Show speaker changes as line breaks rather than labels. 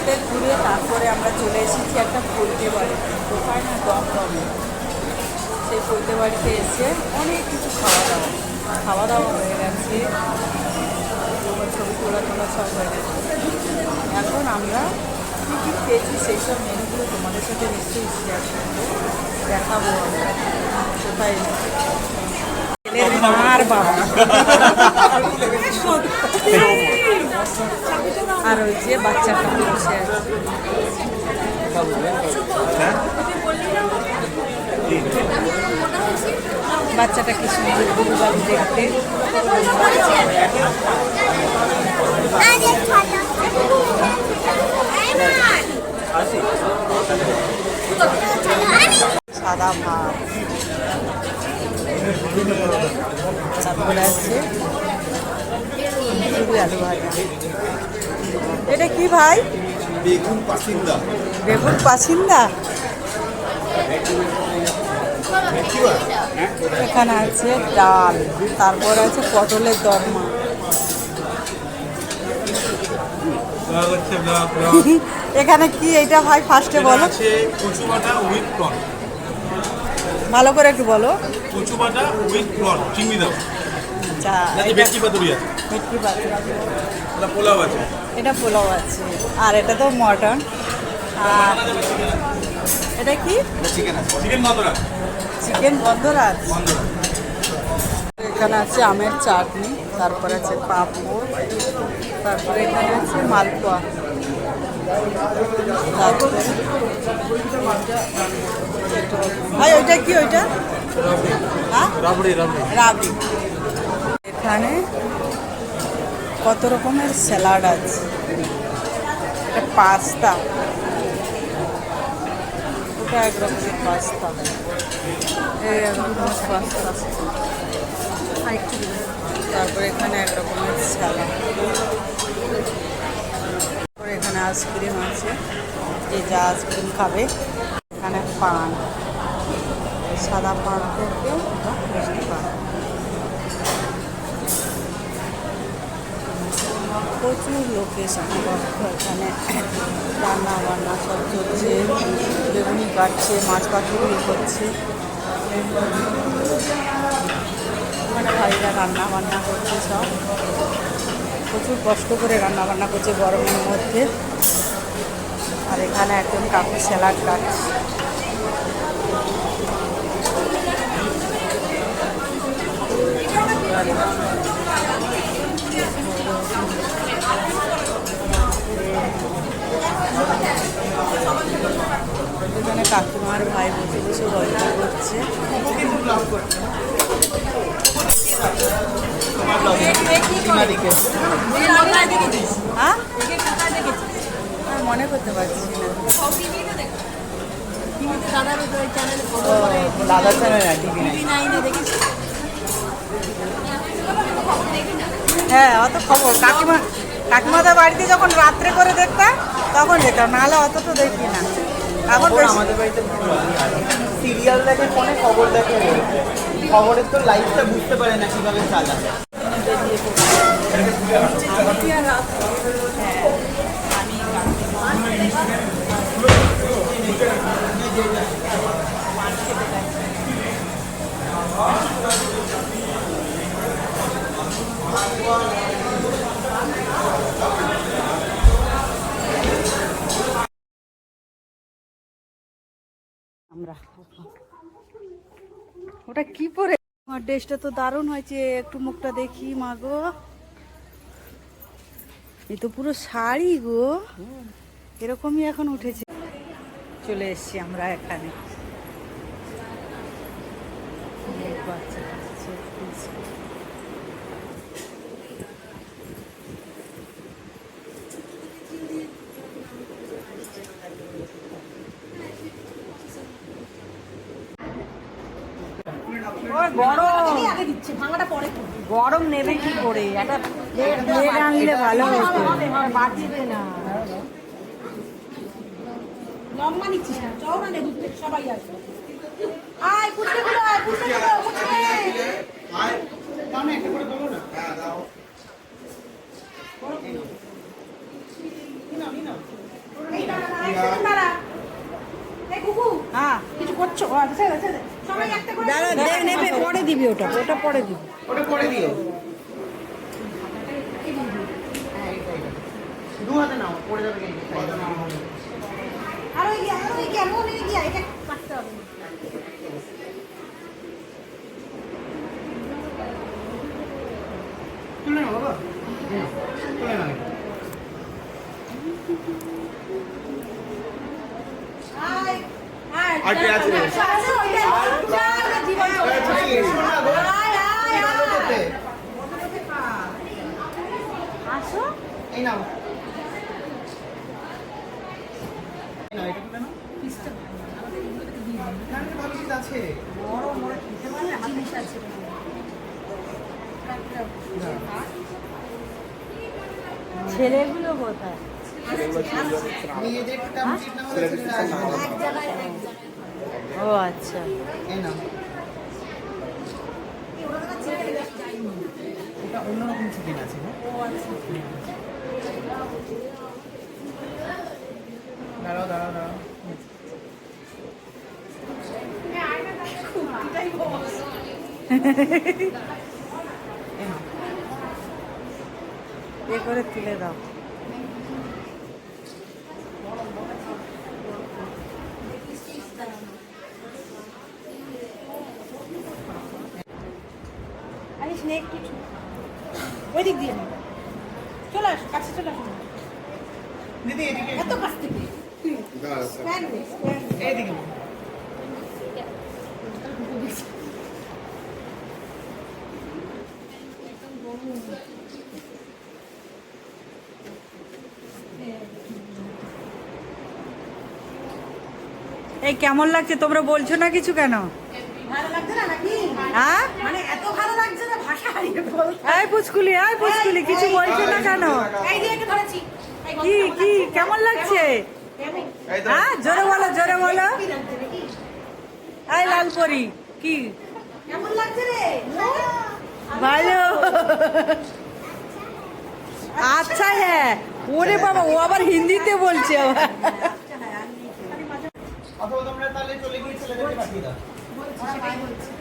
জায়গাতে ঘুরে তারপরে আমরা চলে এসেছি একটা পৈতে বাড়ি কোথায় না দমদমে সেই পৈতে বাড়িতে এসে অনেক কিছু খাওয়া দাওয়া। খাওয়া দাওয়া হয়ে গেছে। ছবি তোলা তোলা সব হয়ে গেছে। এখন আমরা কী কী খেয়েছি সেই সব মেনুগুলো তোমাদের সাথে নিশ্চয়ই শেয়ার করব। দেখাবো আমরা কোথায় ছেলের মার বাবা। আর ওই যে বাচ্চাটা বসে আছে। বাচ্চাটা কি সুন্দর দেখতে। সাদা ভাত তারপরে আছে। পুরি আলু ভাজা এটা কি ভাই?
বেগুন পাসিন্দা।
বেগুন পাসিন্দা? এখানে আছে ডাল তারপর আছে পটলের দরমা এখানে কি এইটা ভাই ফার্স্টে বলো। ভালো করে একটু বলো।
কচু বাটা উইথ প্রন চিংড়ি দাও।
আচ্ছা এটা
ভেটকি পাতুরি। এটা পোলাও আছে।
এটা পোলাও আছে। আর এটা তো মটন আর এটা কি?
চিকেন আছে। চিকেন মাদরা
চিকেন বন্ধরাজ এখানে আছে আমের চাটনি তারপরে আছে পাঁপড় তারপরে এখানে আছে মালপোয়া। তারপরে ভাই ওইটা কি ওইটা? হ্যাঁ?
রাবড়ি রাবড়ি।
রাবড়ি। এখানে কত রকমের স্যালাড আছে? এটা পাস্তা। ওটা এক রকমের পাস্তা। পাস্তা। তারপরে এখানে এক রকমের স্যালাড। তারপরে এখানে আইসক্রিম আছে। যে যা আইসক্রিম খাবে, এখানে পান। সাদা পান থেকে পান। প্রচুর লোকেশন এখানে। রান্না বান্না সব চলছে, বেগুনি কাটছে, মাছ পাখিগুলি করছে। ভাইরা রান্না বান্না করছে সব। প্রচুর কষ্ট করে রান্না বান্না করছে গরমের মধ্যে। আর এখানে একজন কাকু স্যালাড কাটছে এখানে কাকুমার ভাই বসে বসে গল্প করছে। হ্যাঁ? মনে করতে পারছি দাদা চ্যানেল টিভি হ্যাঁ অত খবর। কাকিমা কাকিমাদের বাড়িতে যখন রাত্রে করে দেখতাম, তখন দেখতাম নাহলে অত তো দেখি না। এখন
আমাদের বাড়িতে সিরিয়াল দেখে ফোনে খবর দেখে খবরের তো লাইফটা বুঝতে পারে না কীভাবে চালায়।
আমরা ওটা কি পরে? আমার ড্রেসটা তো দারুণ হয়েছে, একটু মুখটা দেখি মা গো। এ তো পুরো শাড়ি গো। এরকমই এখন উঠেছে। চলে এসছি আমরা এখানে। বাচ্চা গরম। নেবে কি করে? একটা প্লেট আনলে ভালো হতো
লম্বা নিচ্ছিস না চওড়া নেবি সবাই আসবে। আয় পুটকে আয় পুটকে গুলো পুটকে এক সেকেন্ড দাঁড়া এই কুকু
হ্যাঁ
কিছু করছ? আচ্ছা,
দাঁড়া দে নেবে পরে দিবি ওটা ওটা পরে দিবি।
ওটা করে দিও। দু হাতে নাও পড়ে যাবে
আর ওই আর ওই গিয়া ওই গিয়া এটা কাটতে হবে।
তুলে নাও বাবা। তুলে নাও
আর কে আছে?
এই নাও আছে।
ছেলেগুলো কোথায়
মেয়েদের complete না হলে ছেলেরা আসবে না।
ও আচ্ছা।
এই নাও। এটা অন্যরকম চিকেন আছে না দাঁড়াও দাঁড়াও দাঁড়াও। এই নাও।
এ করে তুলে দাও।
কিছু। ওই দিক দিয়ে নে। চলে আস কাছে চলে আসো।
দিদি এদিকে
এত কাছ থেকে। স্ট্যান্ড নে, স্ট্যান্ড নে।
এইদিকে।
এই কেমন লাগছে? তোমরা বলছো না কিছু কেন?
ভালো লাগছে না নাকি?
হ্যাঁ?
মানে এত ভালো লাগছে না ভাষা হারিয়ে বল
এই পুচকুলি এই পুচকুলি কিছু বলছো না কেন? কি কি কেমন লাগছে?
কেমন?
হ্যাঁ জোরে বলো জোরে বলো।
কি? লাগছে
এই লালপরি কি?
কেমন লাগছে রে?
ভালো। আচ্ছা হ্যাঁ। ওরে বাবা ও আবার হিন্দিতে বলছে আবার।
সেটাই বলছি।